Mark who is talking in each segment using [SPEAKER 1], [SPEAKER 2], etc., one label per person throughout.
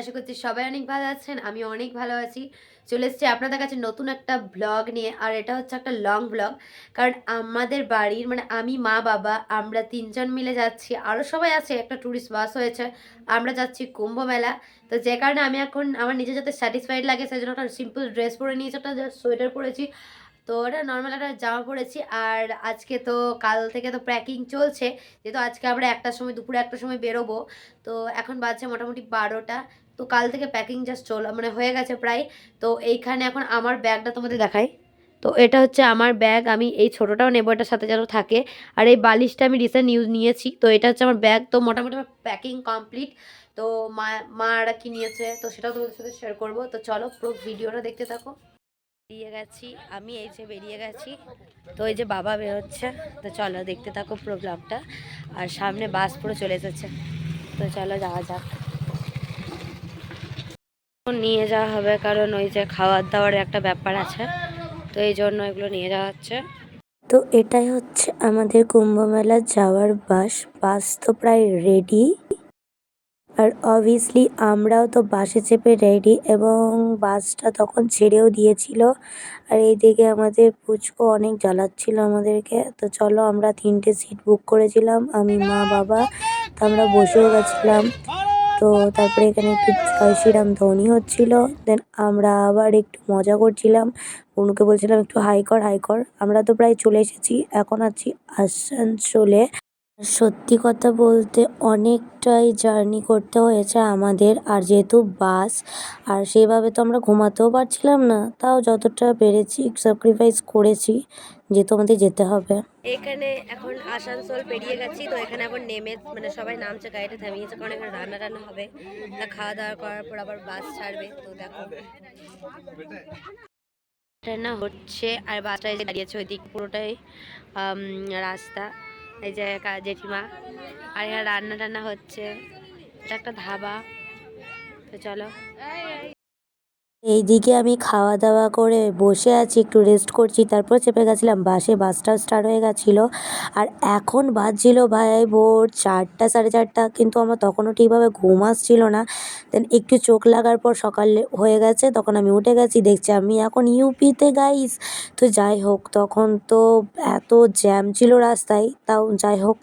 [SPEAKER 1] আশা করছি সবাই অনেক ভালো আছেন আমি অনেক ভালো আছি। চলে এসেছি আপনাদের কাছে নতুন একটা ব্লগ নিয়ে, আর এটা হচ্ছে একটা লং ব্লগ কারণ আমাদের বাড়ির মানে আমি, মা, বাবা, আমরা তিনজন মিলে যাচ্ছি আরও সবাই আছে, একটা ট্যুরিস্ট বাস হয়েছে, আমরা যাচ্ছি কুম্ভ মেলা। তো যে কারণে আমি এখন আমার নিজে যাতে স্যাটিসফাইড লাগে, সেই জন্য একটা সিম্পল ড্রেস পরে নিয়েছি, একটা সোয়েটার পরেছি। তো ওটা নর্মাল একটা জামা পরেছি, আর আজকে তো, কাল থেকে তো প্যাকিং চলছে, যেহেতু আজকে আমরা একটার সময়, দুপুরে একটার সময় বেরোবো, তো এখন বাজছে মোটামুটি বারোটা। তো কাল থেকে প্যাকিং জাস্ট চল মানে হয়ে গেছে প্রায়। তো এইখানে এখন আমার ব্যাগটা তোমাদের দেখাই। তো এটা হচ্ছে আমার ব্যাগ, আমি এই ছোটোটাও নেব, এটার সাথে যেন থাকে। আর এই বালিশটা আমি রিসেন্ট ইউজ নিয়েছি, তো এটা হচ্ছে আমার ব্যাগ। তো মোটামুটি আমার প্যাকিং কমপ্লিট তো মা মারা কি নিয়েছে, তো সেটাও তোমাদের সাথে শেয়ার করব। তো চলো পুরো ভিডিওটা দেখতে থাকো। বেরিয়ে গেছি, আমি এই যে বেরিয়ে গেছি। তো এই যে বাবা বেরোচ্ছে, তো চলো দেখতে থাকো প্রোগ্রামটা আর সামনে বাস পুরো চলে এসেছে। তো চলো যাওয়া যাক। নিয়ে যাওয়া হবে, কারণ ওই যে খাওয়ার দাওয়ার একটা ব্যাপার আছে। তো এই জন্য এগুলো নিয়ে যাওয়া হচ্ছে।
[SPEAKER 2] তো এটাই হচ্ছে আমাদের কুম্ভ মেলা যাওয়ার বাস। বাস তো প্রায় রেডি আর অবভিয়াসলি আমরাও তো বাসে চেপে রেডি এবং বাসটা তখন ছেড়েও দিয়েছিল। আর এইদিকে আমাদের পুচকো অনেক জ্বালাচ্ছিল আমাদেরকে। তো চলো আমরা তিনটে সিট বুক করেছিলাম, আমি, মা, বাবা। তো আমরা বসেও গেছিলাম। তো তারপরে এখানে একটু শ্রীরাম ধ্বনি হচ্ছিল। দেন আমরা আবার একটু মজা করছিলাম। অনুকে বলছিলাম একটু হাই কর হাই কর। আমরা তো প্রায় চলে এসেছি। এখন আছি আসানসোলে। সত্যি কথা বলতে অনেকটাই জার্নি করতে হয়েছে আমাদের। আর যেহেতু বাস, আর সেভাবে তো আমরা ঘুমাতেও পারছিলাম না, তাও যতটা পেরেছি স্যাক্রিফাইস করেছি। যেহেতু আমাদের যেতে হবে।
[SPEAKER 1] এখানে এখন আসানসোল পেরিয়ে গেছি, তো এখানে এখন নেমে মানে সবাই নামছে, গাড়িটা থামিয়েছে, কারণ এখানে রান্না টান্না হবে। তা খাওয়া দাওয়া করার পর আবার বাস ছাড়বে, তো দেখো। রান্না হচ্ছে, আর বাসটা যে দাঁড়িয়েছে ওই দিক পুরোটাই রাস্তা। এই যে জেঠিমা, আর এখানে রান্না টান্না হচ্ছে, এটা একটা ধাবা, তো চলো।
[SPEAKER 2] এইদিকে আমি খাওয়া দাওয়া করে বসে আছি, একটু রেস্ট করছি। তারপর চেপে গেছিলাম বাসে, বাসটাও স্টার্ট হয়ে গেছিল। আর এখন বাজছিল ভাই ভোর চারটা, সাড়ে চারটা, কিন্তু আমার তখনও ঠিকভাবে ঘুম আসছিল না। দেন একটু চোখ লাগার পর সকালে হয়ে গেছে, তখন আমি উঠে গেছি, দেখছি আমি এখন ইউপিতে গাইস তো যাই হোক, তখন তো এত জ্যাম ছিল রাস্তায়, তাও যাই হোক,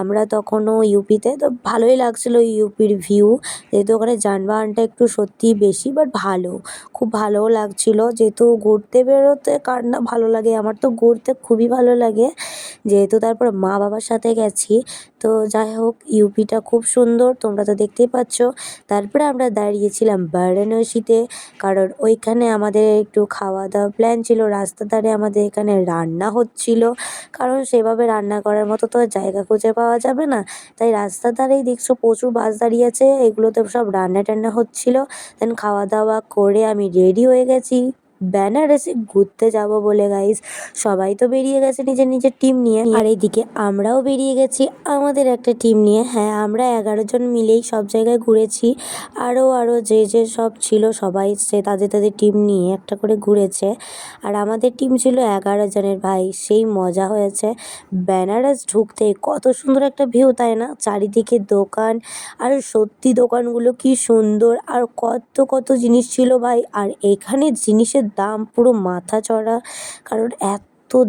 [SPEAKER 2] আমরা তখনও ইউপিতে। তো ভালোই লাগছিল ইউপির ভিউ যেহেতু ওখানে যানবাহনটা একটু সত্যিই বেশি বাট ভালো। খুব ভালোও লাগছিল। যেহেতু ঘুরতে বেরোতে কার না ভালো লাগে, আমার তো ঘুরতে খুবই ভালো লাগে। যেহেতু তারপর মা বাবার সাথে গেছি তো যাই হোক, ইউপিটা খুব সুন্দর, তোমরা তো দেখতেই পাচ্ছ। তারপরে আমরা দাঁড়িয়েছিলাম বারাণসীতে, কারণ ওইখানে আমাদের একটু খাওয়া দাওয়া প্ল্যান ছিল। রাস্তার ধারে আমাদের এখানে রান্না হচ্ছিল। কারণ সেভাবে রান্না করার মতো তো জায়গা খুঁজে পাওয়া যাবে না। তাই রাস্তার ধারেই দেখছ প্রচুর বাস দাঁড়িয়ে আছে। এগুলোতে সব রান্না টান্না হচ্ছিল। দেন খাওয়া দাওয়া করে আমি রেডি হয়ে গেছি। বেনারসে ঘুরতে যাব বলে গাইস সবাই তো বেরিয়ে গেছে নিজের নিজের টিম নিয়ে। আর এইদিকে আমরাও বেরিয়ে গেছি, আমাদের একটা টিম নিয়ে। হ্যাঁ আমরা এগারো জন মিলেই সব জায়গায় ঘুরেছি। আরও আরও যে যে সব ছিল সবাই সে তাদের তাদের টিম নিয়ে একটা করে ঘুরেছে। আর আমাদের টিম ছিল এগারো জনের ভাই, সেই মজা হয়েছে। বেনারস ঢুকতে কত সুন্দর একটা ভিউ তাই না? চারিদিকে দোকান, আর সত্যি দোকানগুলো কি সুন্দর। আর কত কত জিনিস ছিল ভাই। আর এখানে জিনিসের দাম পুরো মাথা চড়া। কারণ এত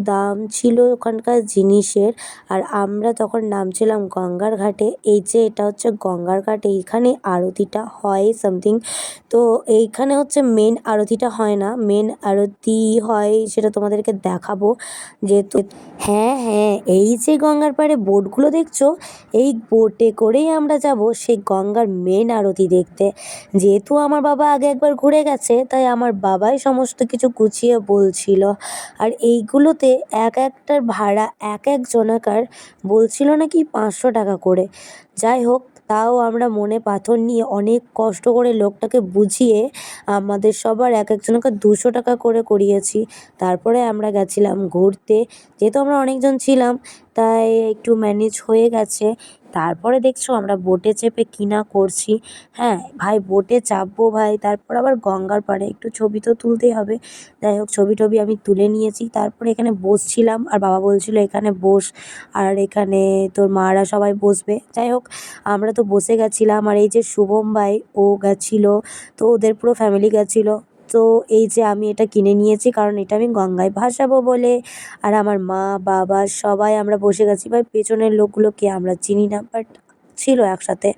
[SPEAKER 2] দাম ছিল ওখানকার জিনিসের। আর আমরা তখন নামছিলাম গঙ্গার ঘাটে। এই যে এটা হচ্ছে গঙ্গার ঘাট এইখানে আরতিটা হয় সামথিং তো এইখানে হচ্ছে মেন আরতিটা হয় না। মেন আরতি হয় সেটা তোমাদেরকে দেখাবো। যেহেতু হ্যাঁ হ্যাঁ এই যে গঙ্গার পাড়ে বোটগুলো দেখছ? এই বোটে করেই আমরা যাব সেই গঙ্গার মেন আরতি দেখতে। যেহেতু আমার বাবা আগে একবার ঘুরে গেছে, তাই আমার বাবাই সমস্ত কিছু গুছিয়ে বলছিল। আর এইগুলোতে এক একটার ভাড়া এক এক জনাকার বলছিল নাকি পাঁচশো টাকা করে। যাই হোক, তাও আমরা মনে পাথর নিয়ে অনেক কষ্ট করে লোকটাকে বুঝিয়ে আমাদের সবার এক একজনকে দুশো টাকা করে করিয়েছি। তারপরে আমরা গেছিলাম ঘুরতে। যেহেতু আমরা অনেকজন ছিলাম, তাই একটু ম্যানেজ হয়ে গেছে। তারপরে দেখছ আমরা বোটে চেপে কী না করছি। হ্যাঁ ভাই বোটে চাপবো ভাই, তারপর আবার গঙ্গার পাড়ে। একটু ছবি তো তুলতেই হবে। যাই হোক, ছবি টবি আমি তুলে নিয়েছি। তারপরে এখানে বসছিলাম আর বাবা বলছিল, এখানে বস। আর এখানে তোর মারা সবাই বসবে। যাই হোক, আমরা তো বসে গেছিলাম। আর এই যে শুভম ভাই, ও গেছিল। তো ওদের পুরো ফ্যামিলি গেছিল। তো এই যে আমি এটা কিনে নিয়েছি, কারণ এটা আমি গঙ্গায় ভাসাবো বলে। আর আমার মা, বাবা সবাই আমরা বসে গেছি, ভাই পেছনের লোকগুলোকে আমরা চিনি না বাট ছিল একসাথে।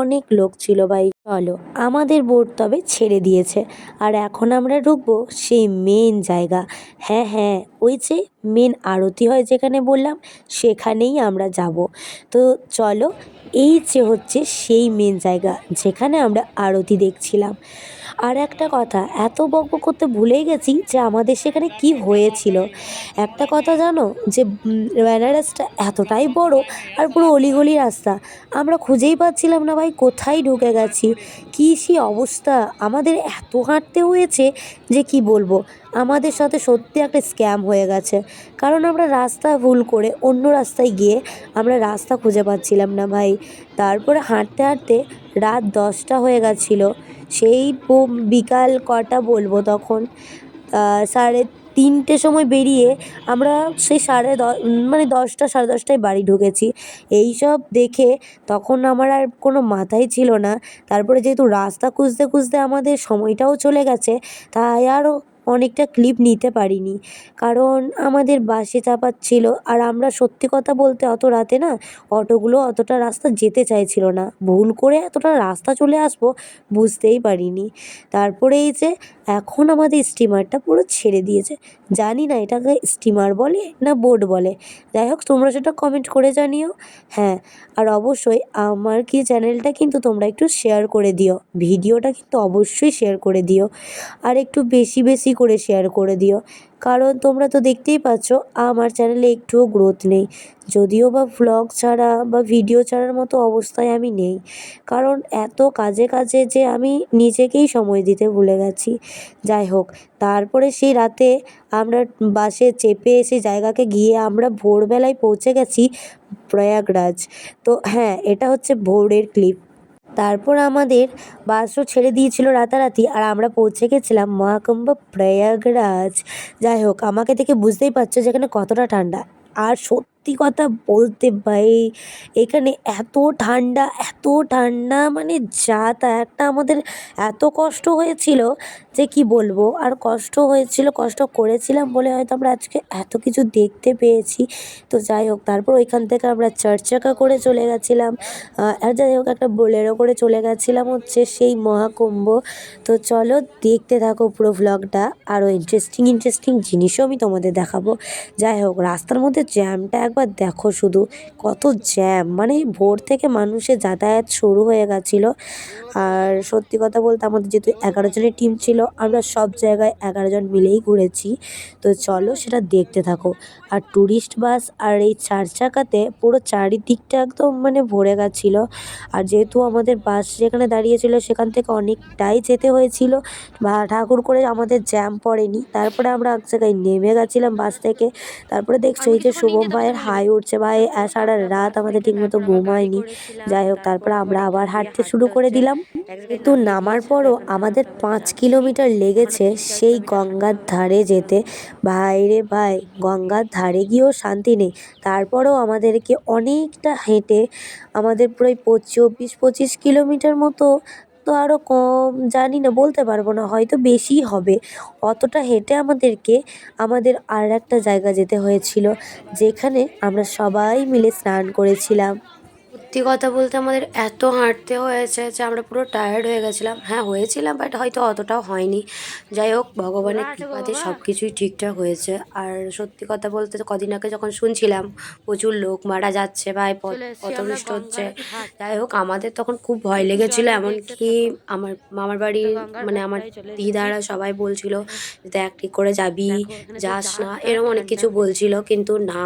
[SPEAKER 2] অনেক লোক ছিল, ভাই। চলো, আমাদের বোট তবে ছেড়ে দিয়েছে। আর এখন আমরা ঢুকবো সেই মেন জায়গা। হ্যাঁ হ্যাঁ ওই যে মেন আরতি হয় যেখানে বললাম, সেখানেই আমরা যাব। তো চলো, এই যে হচ্ছে সেই মেন জায়গা, যেখানে আমরা আরতি দেখছিলাম। আর একটা কথা, এত বকব করতে ভুলেই গেছি যে আমাদের সেখানে কি হয়েছিল। একটা কথা জানো, যে বেনারসটা এতটাই বড় আর পুরো অলিগলি রাস্তা। আমরা খুঁজেই পাচ্ছিলাম না ভাই কোথায় ঢুকে গেছি, কী সে অবস্থা। আমাদের এত হাঁটতে হয়েছে যে কি বলব? আমাদের সাথে সত্যি একটা স্ক্যাম হয়ে গেছে। কারণ আমরা রাস্তা ভুল করে অন্য রাস্তায় গিয়ে আমরা রাস্তা খুঁজে পাচ্ছিলাম না ভাই। তারপরে হাঁটতে হাঁটতে রাত দশটা হয়ে গেছিল। সেই বিকাল কটা বলব তখন? সাড়ে তিনটে সময় বেরিয়ে আমরা সেই সাড়ে দ মানে দশটা, সাড়ে দশটায় বাড়ি ঢুকেছি। এই সব দেখে তখন আমার আর কোনো মাথায় ছিল না। তারপরে যেহেতু রাস্তা খুঁজতে খুঁজতে আমাদের সময়টাও চলে গেছে, তাই আরও অনেকটা ক্লিপ নিতে পারিনি। কারণ আমাদের বাসে চাপাচ্ছিল, আর আমরা সত্যি কথা বলতে অত রাতে না অটোগুলো অতটা রাস্তা যেতে চাইছিল না। ভুল করে এতটা রাস্তা চলে আসব বুঝতেই পারিনি। তারপরে এই যে এখন আমাদের স্টিমারটা পুরো ছেড়ে দিয়েছে। জানি না এটাকে স্টিমার বলে না বোট বলে। যাই হোক, তোমরা সেটা কমেন্ট করে জানিও। হ্যাঁ আর অবশ্যই আমার কি চ্যানেলটা কিন্তু তোমরা একটু শেয়ার করে দিও। ভিডিওটা কিন্তু অবশ্যই শেয়ার করে দিও। আর একটু বেশি বেশি করে শেয়ার করে দিও। কারণ তোমরা তো দেখতেই পাচ্ছ, আমার চ্যানেলে একটুও গ্রোথ নেই। যদিও বা ভ্লগ ছাড়া বা ভিডিও ছাড়ার মতো অবস্থায় আমি নেই। কারণ এত কাজে কাজে যে আমি নিজেকেই সময় দিতে ভুলে গেছি। যাই হোক, তারপরে সেই রাতে আমরা বাসে চেপে সেই জায়গাকে গিয়ে আমরা ভোরবেলায় পৌঁছে গেছি প্রয়াগরাজ। তো হ্যাঁ এটা হচ্ছে ভোরের ক্লিপ তারপর আমাদের বাসও ছেড়ে দিয়েছিল রাতারাতি আর আমরা পৌঁছে গেছিলাম মহাকুম্ভ প্রয়াগরাজ। যাই হোক, আমাকে দেখে বুঝতেই পারছ যে এখানে কতটা ঠান্ডা। আর সত্যি কথা বলতে ভাই, এখানে এত ঠান্ডা এত ঠান্ডা মানে যা তা একটা আমাদের এত কষ্ট হয়েছিল যে কি বলব? আর কষ্ট হয়েছিল, কষ্ট করেছিলাম বলে হয়তো আমরা আজকে এত কিছু দেখতে পেয়েছি। তো যাই হোক, তারপর ওইখান থেকে আমরা চার চাকা করে চলে গেছিলাম। আর যাই হোক, একটা বোলেরো করে চলে গেছিলাম হচ্ছে সেই মহাকুম্ভ। তো চলো দেখতে থাকো পুরো ভ্লগটা আরও ইন্টারেস্টিং ইন্টারেস্টিং জিনিসও আমি তোমাদের দেখাবো। যাই হোক, রাস্তার মধ্যে জ্যামটা একবার দেখো শুধু কত জ্যাম মানে ভোর থেকে মানুষের যাতায়াত শুরু হয়ে গেছিল। আর সত্যি কথা বলতে আমাদের যেহেতু এগারো জনের টিম ছিল, আমরা সব জায়গায় এগারো জন মিলেই ঘুরেছি। তো চলো সেটা দেখতে থাকো। আর ট্যুরিস্ট বাস আর এই চার চাকাতে পুরো চারিদিকটা একদম মানে ভরে গেছিল। আর যেহেতু আমাদের বাস যেখানে দাঁড়িয়েছিল সেখান থেকে অনেকটাই যেতে হয়েছিল, বা ঠাকুর করে আমাদের জ্যাম পড়েনি। তারপরে আমরা এক জায়গায় নেমে গেছিলাম বাস থেকে। তারপরে দেখছ এই যে শুভম ভাইয়ের হাই উঠছে আহ, সারা রাত আমাদের ঠিকমতো ঘুম হয়নি যাই হোক তারপরে আমরা আবার হাঁটতে শুরু করে দিলাম। কিন্তু নামার পরও আমাদের পাঁচ কিলোমিটার লেগেছে সেই গঙ্গার ধারে যেতে। ভাই রে ভাই গঙ্গার ধারে গিয়েও শান্তি নেই। তারপরেও আমাদেরকে অনেকটা হেঁটে আমাদের প্রায় চব্বিশ পঁচিশ কিলোমিটার মতো তো আরও কম, জানি না, বলতে পারব না, হয়তো বেশিই হবে। অতটা হেঁটে আমাদেরকে আমাদের আর একটা জায়গা যেতে হয়েছিল, যেখানে আমরা সবাই মিলে স্নান করেছিলাম।
[SPEAKER 1] সত্যি কথা বলতে আমাদের এত হাঁটতে হয়েছে যে আমরা পুরো টায়ার্ড হয়ে গেছিলাম। হ্যাঁ হয়েছিলাম বাট হয়তো অতটাও হয়নি। যাই হোক ভগবানের কৃপাতে সব কিছুই ঠিকঠাক হয়েছে। আর সত্যি কথা বলতে তো কদিন আগে যখন শুনছিলাম প্রচুর লোক মারা যাচ্ছে বা পথভ্রষ্ট হচ্ছে। যাই হোক আমাদের তখন খুব ভয় লেগেছিল এমনকি আমার মামার বাড়ির মানে আমার দিদারা সবাই বলছিল যে দেখ ঠিক করে যাবি? যাস না এরকম অনেক কিছু বলছিল কিন্তু না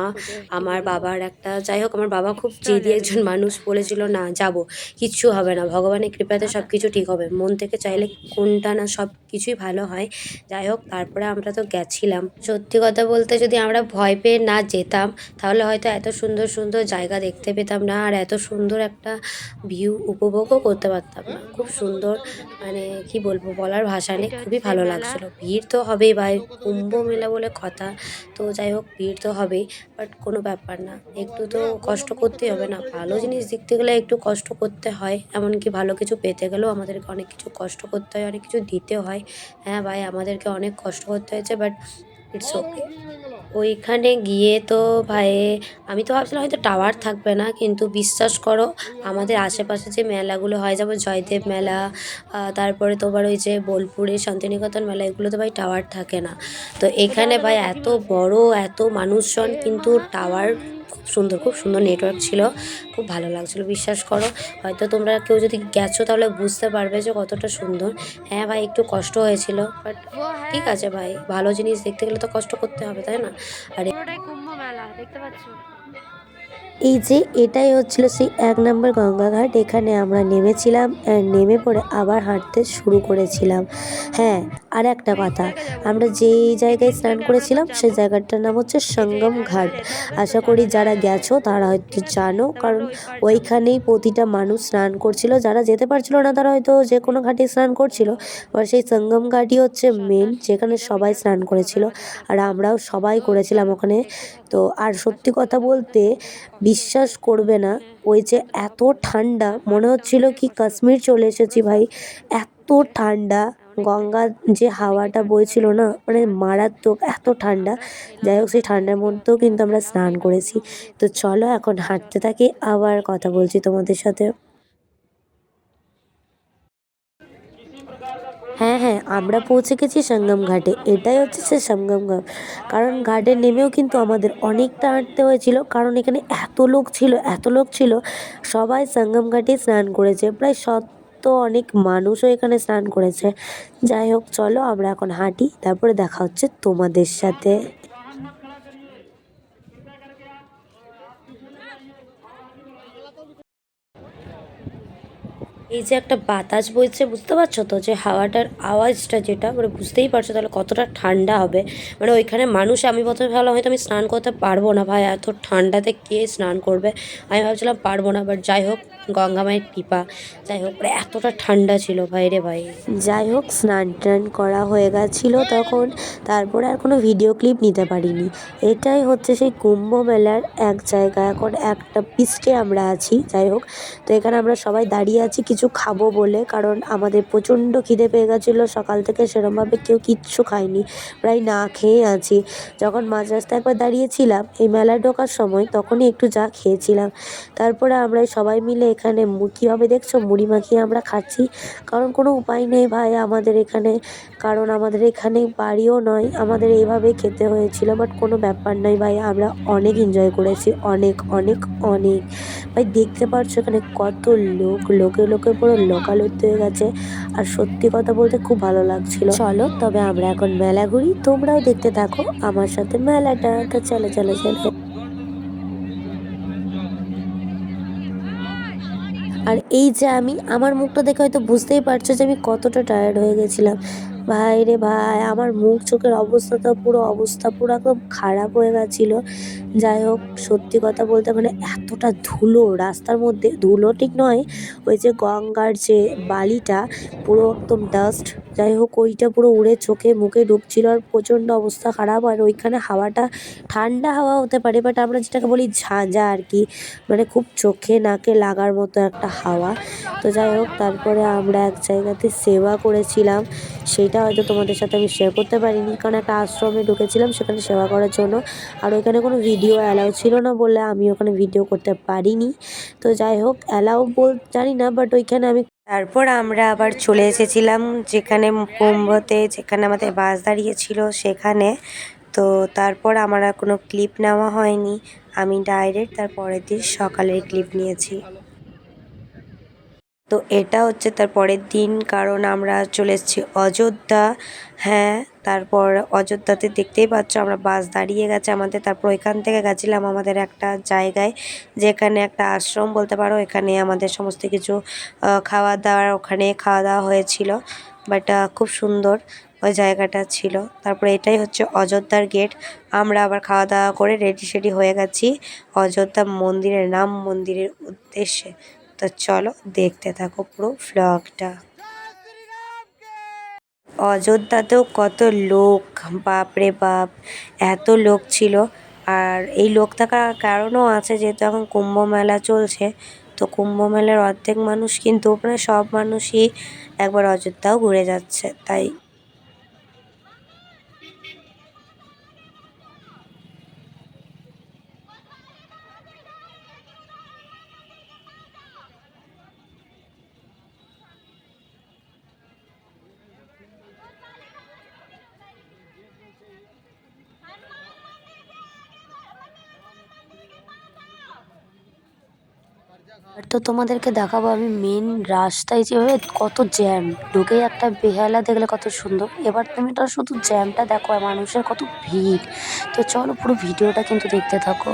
[SPEAKER 1] আমার বাবার একটা যাই হোক আমার বাবা খুব জেদি একজন মানুষ।
[SPEAKER 2] বলেছিল, না, যাব। কিচ্ছু হবে না। ভগবানের কৃপাতে সব কিছু ঠিক হবে। মন থেকে চাইলে কোনটা না সব কিছুই ভালো হয়। যাই হোক, তারপরে আমরা তো গেছিলাম। সত্যি কথা বলতে যদি আমরা ভয় পেয়ে না যেতাম, তাহলে হয়তো এত সুন্দর সুন্দর জায়গা দেখতে পেতাম না, আর এত সুন্দর একটা ভিউ উপভোগও করতে পারতাম না। খুব সুন্দর মানে কি বলব, বলার ভাষা নেই। খুবই ভালো লাগছিল। ভিড় তো হবেই ভাই। কুম্ভ মেলা বলে কথা। তো যাই হোক, ভিড় তো হবেই, বাট কোনো ব্যাপার না। একটু তো কষ্ট করতেই হবে না। ভালো জিনিস দেখতে গেলে একটু কষ্ট করতে হয়, এমনকি ভালো কিছু পেতে গেলেও আমাদেরকে অনেক কিছু কষ্ট করতে হয়, অনেক কিছু দিতে হয়। হ্যাঁ ভাই, আমাদেরকে অনেক কষ্ট করতে হয়েছে বাট ইটস ওকে ওইখানে গিয়ে তো ভাই, আমি তো ভাবছিলাম হয়তো টাওয়ার থাকবে না, কিন্তু বিশ্বাস করো, আমাদের আশেপাশে যে মেলাগুলো হয়, যেমন জয়দেব মেলা তারপরে তোমার ওই যে বোলপুরে শান্তিনিকেতন মেলা এগুলো তো ভাই টাওয়ার থাকে না। তো এখানে ভাই এত বড়, এত মানুষজন, কিন্তু টাওয়ার সুন্দর খুব সুন্দর নেটওয়ার্ক ছিল। খুব ভালো লাগছিল বিশ্বাস করো। হয়তো তোমরা কেউ যদি গেছো তাহলে বুঝতে পারবে যে কতটা সুন্দর। হ্যাঁ ভাই একটু কষ্ট হয়েছিল বাট ঠিক আছে ভাই ভালো জিনিস দেখতে গেলে তো কষ্ট করতে হবে তাই না? আর
[SPEAKER 1] পুরোটাই কুম্ভ মেলা দেখতে পাচ্ছ?
[SPEAKER 2] এই যে এটাই হচ্ছিল সেই এক নম্বর গঙ্গাঘাট, এখানে আমরা নেমেছিলাম নেমে পড়ে আবার হাঁটতে শুরু করেছিলাম। হ্যাঁ আর একটা কথা, আমরা যেই জায়গায় স্নান করেছিলাম সেই জায়গাটার নাম হচ্ছে সঙ্গম ঘাট। আশা করি যারা গেছো তারা হয়তো জানো, কারণ ওইখানেই প্রতিটা মানুষ স্নান করছিল, যারা যেতে পারছিল না তারা হয়তো যে কোনো ঘাটে স্নান করছিল এবার সেই সঙ্গম ঘাটই হচ্ছে মেন যেখানে সবাই স্নান করেছিল, আর আমরাও সবাই করেছিলাম ওখানে। তো আর সত্যি কথা বলতে বিশ্বাস করবে না। ওই যে এত ঠান্ডা, মনে হচ্ছিল কি কাশ্মীর চলে এসেছি ভাই। এত ঠান্ডা গঙ্গার যে হাওয়াটা বইছিল না মানে মারাত্মক এত ঠান্ডা। যাই হোক, সেই ঠান্ডার মধ্যেও কিন্তু আমরা স্নান করেছি। তো চলো এখন হাঁটতে থাকি, আবার কথা বলছি তোমাদের সাথে। হ্যাঁ আমরা পৌঁছে গেছি সঙ্গম ঘাটে। এটাই হচ্ছে সে সঙ্গম ঘাট। কারণ ঘাটে নেমেও কিন্তু আমাদের অনেকটা হাঁটতে হয়েছিল। কারণ এখানে এত লোক ছিল, এত লোক ছিল, সবাই সঙ্গম ঘাটে স্নান করেছে। প্রায় শত অনেক মানুষও এখানে স্নান করেছে। যাই হোক, চলো আমরা এখন হাঁটি, তারপরে দেখা হচ্ছে তোমাদের সাথে। এই যে একটা বাতাস বইছে, বুঝতে পারছ তো? যে হাওয়াটার আওয়াজটা যেটা মানে বুঝতেই পারছ তাহলে কতটা ঠান্ডা হবে। মানে ওইখানে মানুষ, আমি প্রথমে ভাবলাম হয়তো আমি স্নান করতে পারব না, ভাই, এত ঠান্ডাতে কে স্নান করবে? আমি ভাবছিলাম পারব না বাট যাই হোক। গঙ্গা মায়ের কৃপা। যাই হোক মানে এতটা ঠান্ডা ছিল, ভাই রে ভাই। যাই হোক, স্নান টান করা হয়ে গেছিল তখন। তারপরে আর কোনো ভিডিও ক্লিপ নিতে পারিনি। এটাই হচ্ছে সেই কুম্ভ মেলার এক জায়গা। এখন একটা পিস্টে আমরা আছি, যাই হোক। তো এখানে আমরা সবাই দাঁড়িয়ে আছি, কিছু খাব বলে। কারণ আমাদের প্রচণ্ড খিদে পেয়ে গেছিল। সকাল থেকে সেরমভাবে কেউ কিচ্ছু খায়নি। প্রায় না খেয়ে আছি। যখন মাঝ রাস্তায় একবার দাঁড়িয়েছিলাম, এই মেলায় ঢোকার সময়, তখনই একটু যা খেয়েছিলাম। তারপরে আমরা সবাই মিলে এখানে কীভাবে দেখছ? মুড়ি মাখিয়ে আমরা খাচ্ছি। কারণ কোনো উপায় নেই ভাই আমাদের এখানে। কারণ আমাদের এখানে বাড়িও নয়, আমাদের এইভাবে খেতে হয়েছিল বাট কোনো ব্যাপার নয় ভাই, আমরা অনেক এনজয় করেছি, অনেক অনেক অনেক। ভাই দেখতে পারছ এখানে কত লোক, লোকে লোকে পুরো লোকালুপ্ত হয়ে গেছে। আর সত্যি কথা বলতে খুব ভালো লাগছিল। চলো তবে আমরা এখন মেলা ঘুরি তোমরাও দেখতে থাকো আমার সাথে মেলাটা। তো চলো চলো চলো। আর এই যে আমি, আমার মুখটা দেখে হয়তো বুঝতেই পারছ যে আমি কতটা টায়ার্ড হয়ে গেছিলাম। ভাই রে ভাই, আমার মুখ চোখের অবস্থা তো পুরো অবস্থা পুরো একদম খারাপ হয়ে গেছিল। যাই হোক, সত্যি কথা বলতে মানে এতটা ধুলো, রাস্তার মধ্যে, ধুলো ঠিক নয়, ওই যে গঙ্গার যে বালিটা, পুরো একদম ডাস্ট যাই হোক, ওইটা পুরো উড়ে চোখে মুখে ঢুকছিল আর প্রচণ্ড অবস্থা খারাপ, আর ওইখানে হাওয়াটা, ঠান্ডা হাওয়া হতে পারে বাট আমরা যেটাকে বলি ঝাঁঝা আর কি মানে খুব চোখে নাকে লাগার মতো একটা হাওয়া। তো যাই হোক, তারপরে আমরা এক জায়গাতে সেবা করেছিলাম, সেটা হয়তো তোমাদের সাথে আমি শেয়ার করতে পারিনি, কারণ একটা আশ্রমে ঢুকেছিলাম, সেখানে সেবা করার জন্য, আর ওইখানে কোনো ভিডিও অ্যালাউ ছিল না বলে আমি ওখানে ভিডিও করতে পারিনি। তো যাই হোক অ্যালাউ বল, জানি না বাট ওইখানে আমি তারপর আমরা আবার চলে এসেছিলাম যেখানে কুম্ভতে, যেখানে আমাদের বাস দাঁড়িয়েছিল সেখানে। তো তারপর আমার আর কোনো ক্লিপ নেওয়া হয়নি। আমি ডাইরেক্ট তার পরের দিন সকালের ক্লিপ নিয়েছি। তো এটা হচ্ছে তার পরের দিন, কারণ আমরা চলে এসেছি অযোধ্যা। হ্যাঁ তারপর অযোধ্যাতে দেখতেই পাচ্ছ আমরা বাস দাঁড়িয়ে গেছে আমাদের। তারপর এখান থেকে গেছিলাম আমাদের একটা জায়গায়, যেখানে একটা আশ্রম বলতে পারো। এখানে আমাদের সমস্ত কিছু খাওয়া দাওয়ার ওখানে খাওয়া দাওয়া হয়েছিল। বাট খুব সুন্দর ওই জায়গাটা ছিল। তারপরে এটাই হচ্ছে অযোধ্যার গেট। আমরা আবার খাওয়া দাওয়া করে রেডি সেডি হয়ে গেছি। অযোধ্যা মন্দিরের নাম মন্দিরের উদ্দেশ্যে। তো চলো দেখতে থাকো পুরো ফ্লগটা অযোধ্যাতেও কত লোক বাপরে বাপ, এত লোক ছিল। আর এই লোক থাকার কারণও আছে, যেহেতু এখন কুম্ভ মেলা চলছে, তো কুম্ভ মেলার অর্ধেক মানুষ কিন্তু মানে সব মানুষই একবার অযোধ্যাও ঘুরে যাচ্ছে। তাই আর তো তোমাদেরকে দেখাবো আমি মেন রাস্তায় যেভাবে কত জ্যাম ঢুকেই একটা বেহালা দেখলে কত সুন্দর। এবার তুমি তো শুধু জ্যামটা দেখো মানুষের কত ভিড়। তো চলো পুরো ভিডিওটা কিন্তু দেখতে থাকো।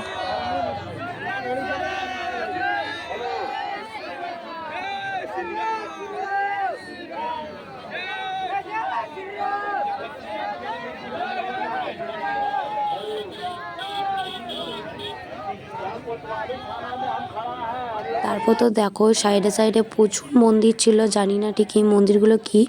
[SPEAKER 2] তারপর তো দেখো সাইডে সাইডে প্রচুর মন্দির ছিল, জানি না ঠিক এই মন্দিরগুলো কি,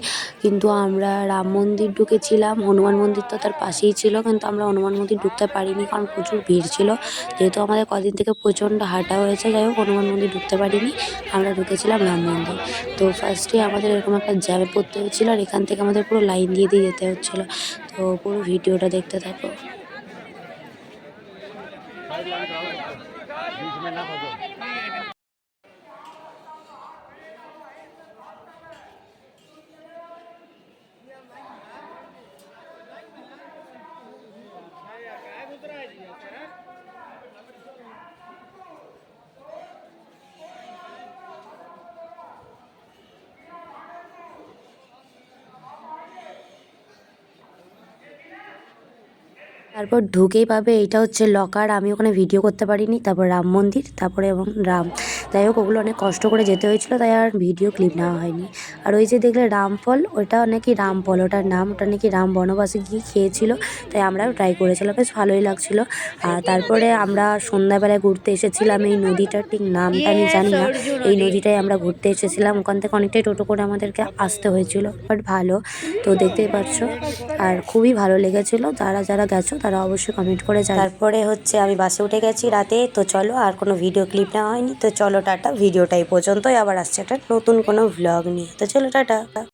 [SPEAKER 2] কিন্তু আমরা রাম মন্দির ঢুকেছিলাম, হনুমান মন্দির তো তার পাশেই ছিল, কিন্তু আমরা হনুমান মন্দির ঢুকতে পারিনি কারণ প্রচুর ভিড় ছিল। যেহেতু আমাদের কদিন থেকে প্রচণ্ড হাঁটা হয়েছে, যাই হোক হনুমান মন্দির ঢুকতে পারিনি, আমরা ঢুকেছিলাম রাম মন্দির। তো ফার্স্টে আমাদের এরকম একটা জ্যামে পড়তে হচ্ছিল আর এখান থেকে আমাদের পুরো লাইন দিয়ে দিয়ে যেতে হচ্ছিল। তো পুরো ভিডিওটা দেখতে থাকো। তারপর ঢুকেই পাবে এটা হচ্ছে লকার আমি ওখানে ভিডিও করতে পারিনি, তারপর রাম মন্দির, তারপরে এবং রাম। যাই হোক, ওগুলো অনেক কষ্ট করে যেতে হয়েছিল, তাই আর ভিডিও ক্লিপ নেওয়া হয়নি। আর ওই যে দেখলে রামফল ওটা নাকি রামফল ওটার নাম ওটা নাকি রাম বনবাসে গিয়ে খেয়েছিল তাই আমরাও ট্রাই করেছিলাম বেশ ভালোই লাগছিল। আর তারপরে আমরা সন্ধ্যাবেলায় ঘুরতে এসেছিলাম এই নদীটার ঠিক নামটা আমি জানি না। এই নদীটায় আমরা ঘুরতে এসেছিলাম ওখান থেকে অনেকটাই টোটো করে আমাদেরকে আসতে হয়েছিল বাট ভালো। তো দেখতেই পাচ্ছ আর খুবই ভালো লেগেছিলো যারা যারা গেছো তারা অবশ্যই কমেন্ট করে। তারপরে হচ্ছে আমি বাসে উঠে গেছি রাতে তো চলো আর কোনো ভিডিও ক্লিপ নেওয়া হয়নি তো চলো টাটা ভিডিওটা এই পর্যন্তই আবার আসছে একটা নতুন কোনো ভ্লগ নিয়ে। তো চলো টাটা